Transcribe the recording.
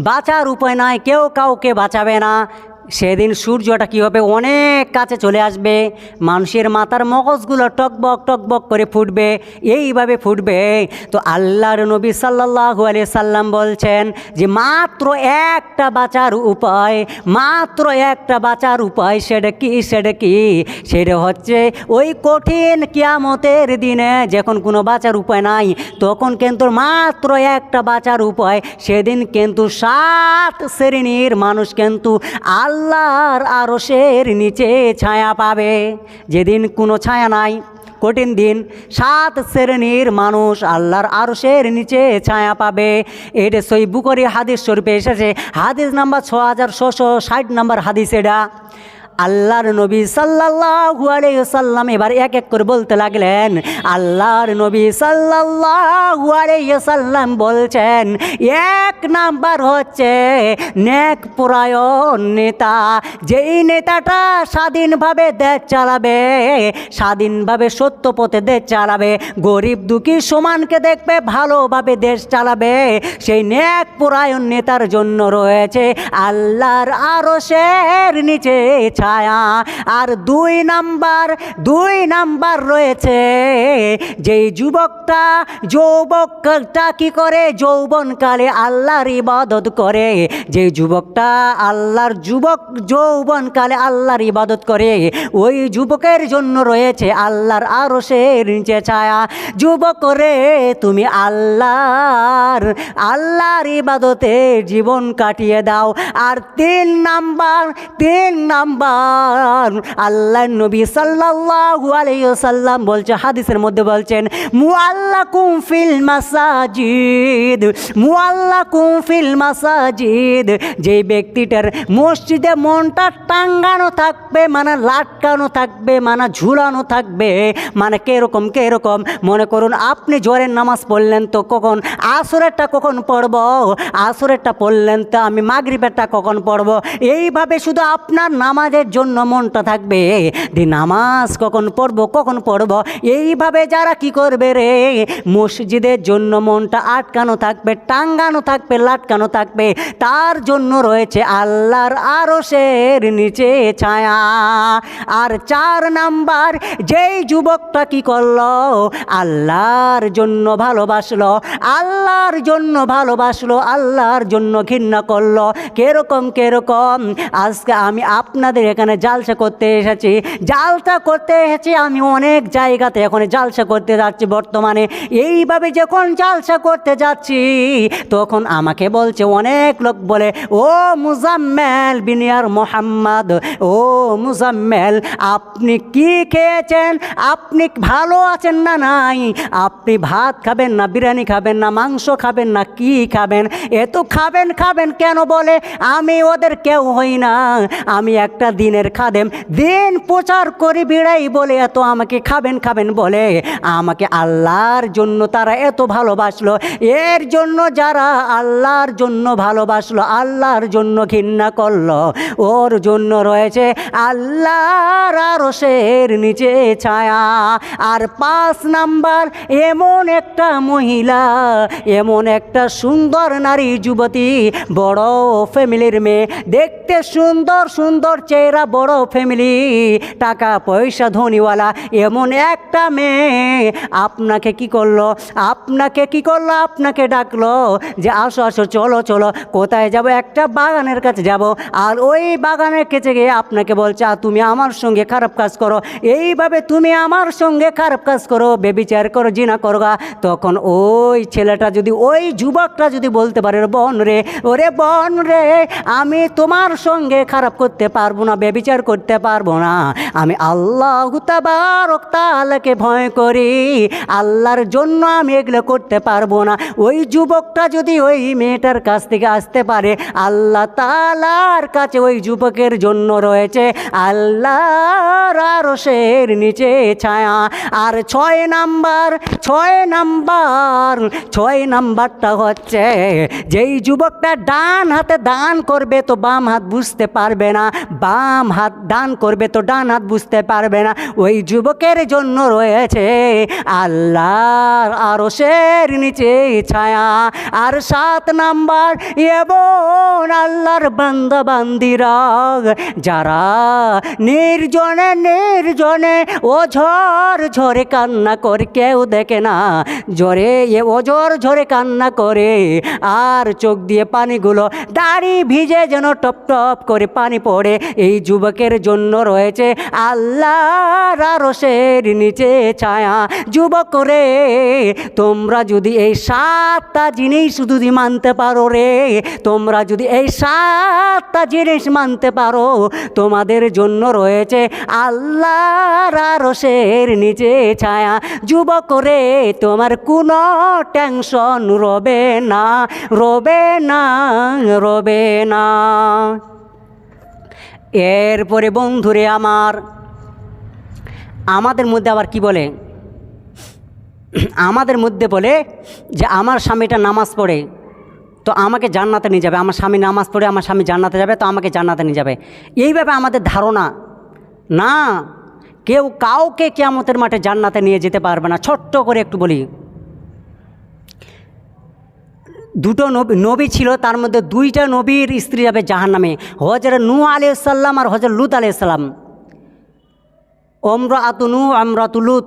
বাঁচার উপায় নাই কেউ কাউকে বাঁচাবে না সেদিন সূর্যটা কী হবে? অনেক কাছে চলে আসবে। মানুষের মাথার মগজগুলো টকবক টকবক করে ফুটবে। এইভাবে ফুটবে। তো আল্লাহর নবী সাল্লাল্লাহু আলি সাল্লাম বলছেন যে, মাত্র একটা বাঁচার উপায়, মাত্র একটা বাঁচার উপায় সেটা কি সেটা কি? সেটা হচ্ছে ওই কঠিন কিয়ামতের দিনে যখন কোনো বাঁচার উপায় নাই, তখন কিন্তু মাত্র একটা বাঁচার উপায়, সেদিন কিন্তু সাত শ্রেণির মানুষ কিন্তু আল্লাহর আরশের নিচে ছায়া পাবে। যেদিন কোনো ছায়া নাই, কঠিন দিন, সাত শ্রেণির মানুষ আল্লাহর আরশের নিচে ছায়া পাবে। এটা সই বুকরি হাদিস স্বরূপে এসেছে, হাদিস নাম্বার ছ হাজার ছশো ষাট নাম্বার হাদিস এটা। আল্লাহর নবী সাল্লাল্লাহু সাল্লাম এবার এক এক করে বলতে লাগলেন, আল্লাহর নবী সাল্লাল্লাহু সাল্লাম বলছেন, এক নাম্বার হচ্ছে নেক পরায়ণ নেতা। যেই নেতাটা স্বাধীনভাবে দেশ চালাবে, স্বাধীনভাবে সত্য পথে দেশ চালাবে, গরিব দুঃখী সমানকে দেখবে, ভালোভাবে দেশ চালাবে, সেই নেক পরায়ণ নেতার জন্য রয়েছে আল্লাহর আরশের নিচে ছায়া। আর দুই নাম্বার দুই নাম্বার রয়েছে, যেই যুবকটা, যৌবকটা কি করে? যৌবনকালে আল্লাহর ইবাদত করে। যে যুবকটা আল্লাহর যুবক, যৌবনকালে আল্লাহর ইবাদত করে। ওই যুবকের জন্য রয়েছে আল্লাহর আরশের নিচে ছায়া। যুবক রে, তুমি আল্লাহর আল্লাহর ইবাদতে জীবন কাটিয়ে দাও। আর তিন নাম্বার তিন নাম্বার আল্লাহ নবী সাল্লাল্লাহু আলাইহি সাল্লাম বলছে, হাদিসের মধ্যে বলছেন, মুআল্লাকুম ফিল মাসাজিদ, মুআল্লাকুম ফিল মাসাজিদ যে ব্যক্তিটার মসজিদে মনটা টাঙ্গানো থাকবে মানে লাটকানো থাকবে মানে ঝুলানো থাকবে মানে কেরকম কেরকম, মনে করুন আপনি জোরের নামাজ পড়লেন তো কখন আসরেরটা কখন পড়ব? আসরেরটা পড়লেন তো আমি মাগরিবেরটা কখন পড়ব? এইভাবে শুধু আপনার নামাজের জন্য মনটা থাকবে। যে নামাজ কখন পড়ব কখন পড়ব, এইভাবে যারা কি করবে রে? মসজিদের জন্য মনটা আটকানো থাকবে, টাঙ্গানো থাকবে, লাটকানো থাকবে। তার জন্য রয়েছে আল্লাহর আরশের নিচে ছায়া। আর চার নাম্বার, যেই যুবকটা কি করল? আল্লাহর জন্য ভালোবাসলো, আল্লাহর জন্য ভালোবাসলো, আল্লাহর জন্য ঘৃণা করল। কেরকম কেরকম, আজকে আমি আপনাদের এখানে জালসা করতে এসেছি। জালসা করতে এসেছি আমি অনেক জায়গাতে। এখন জালসা করতে যাচ্ছি বর্তমানে। এইভাবে যখন জালসা করতে যাচ্ছি, তখন আমাকে বলছে অনেক লোক বলে, ও মুজাম্মেল বিনিয়ার মোহাম্মদ, ও মুজাম্মেল, আপনি কি খেয়েছেন? আপনি ভালো আছেন না নাই? আপনি ভাত খাবেন না, বিরিয়ানি খাবেন না, মাংস খাবেন না, কি খাবেন? এত খাবেন খাবেন কেন বলে? আমি ওদের কেউ হই না। আমি একটা দিনের খাদেম, দিন প্রচার করি বিড়াই বলে এত আমাকে খাবেন খাবেন বলে। আমাকে আল্লাহর জন্য তারা এত ভালোবাসলো, এর জন্য যারা আল্লাহর জন্য ভালোবাসলো, আল্লাহর জন্য ঘৃণা করল, ওর জন্য রয়েছে আল্লাহর আরশের নিচে ছায়া। আর পাঁচ নাম্বার, এমন একটা মহিলা, এমন একটা সুন্দর নারী যুবতী, বড় ফ্যামিলির মেয়ে, দেখতে সুন্দর সুন্দর চেহারা বড় ফ্যামিলি টাকা পয়সা ধনীওয়ালা এমন একটা মেয়ে। আপনাকে কি করল? আপনাকে কি করল? আপনাকে ডাকলো যে আসো আসো চলো চলো। কোথায় যাব? একটা বাগানের কাছে যাব। আর ওই বাগানের কাছে গিয়ে আপনাকে বলছে "আ, তুমি আমার সঙ্গে খারাপ কাজ করো। এইভাবে তুমি আমার সঙ্গে খারাপ কাজ করো বেবিচার করো জিনা করো গা। তখন ওই ছেলেটা যদি ওই যুবকটা যদি বলতে পারে "রে বোন রে ওরে বন রে আমি তোমার সঙ্গে খারাপ করতে পারব না বেবিচার করতে পারব না। আমি আল্লাহ তাবারক তাআলাকে ভয় করি। আল্লাহর জন্য আমি এগুলো করতে পারব না। ওই যুবকটা যদি ওই মেয়েটার কাছ থেকে আসতে পারে, আল্লাহ তালার কাছে ওই যুবকের জন্য রয়েছে আল্লাহর আরশের নিচে ছায়া। আর ছয় নাম্বার ছয় নাম্বার, ছয় নাম্বারটা হচ্ছে, যেই যুবকটা ডান হাতে দান করবে তো বাম হাত বুঝতে পারবে না, বাম হাত দান করবে তো ডান হাত বুঝতে পারবে না। ওই যুবকের জন্য রয়েছে আল্লাহর আরশের নিচে ছায়া, আর সাত নাম্বার এবং আল্লাহর বান্দা বান্দিরা, যারা নির্জনে নির্জনে ও ঝড় ঝরে কান্না করে, কেউ দেখে না ঝরে এ ওজোর ঝরে কান্না করে, আর চোখ দিয়ে পানিগুলো দাড়ি ভিজে যেন টপ টপ করে পানি পড়ে, এই যুবকের জন্য রয়েছে আল্লাহর আরশের নিচে ছায়া যুবক রে তোমরা যদি এই সাতটা জিনিস যদি মানতে পারো রে, তোমরা যদি এই সাতটা জিনিস মানতে পারো, তোমাদের জন্য রয়েছে আল্লাহর আরশের নিচে ছায়া। যুবক রে তোমার কোনো টেনশন রবে না রবে না রবে না। এরপরে বন্ধুরে আমার, আমাদের মধ্যে আবার কি বলে? আমাদের মধ্যে বলে যে আমার স্বামীটা নামাজ পড়ে, তো আমাকে জান্নাতে নিয়ে যাবে। আমার স্বামী নামাজ পড়ে, আমার স্বামী জান্নাতে যাবে, তো আমাকে জান্নাতে নিয়ে যাবে। এইভাবে আমাদের ধারণা। না, কেউ কাউকে কেয়ামতের মাঠে জান্নাতে নিয়ে যেতে পারবে না। ছোট্ট করে একটু বলি। দুটো নবী নবী ছিল, তার মধ্যে দুইটা নবীর স্ত্রী যাবে জাহান নামে হজরত নূ আলিয়াল্লাম আর হজরত লুত আলিয়াল্লাম অমরা আতুনু আমরাতুলুত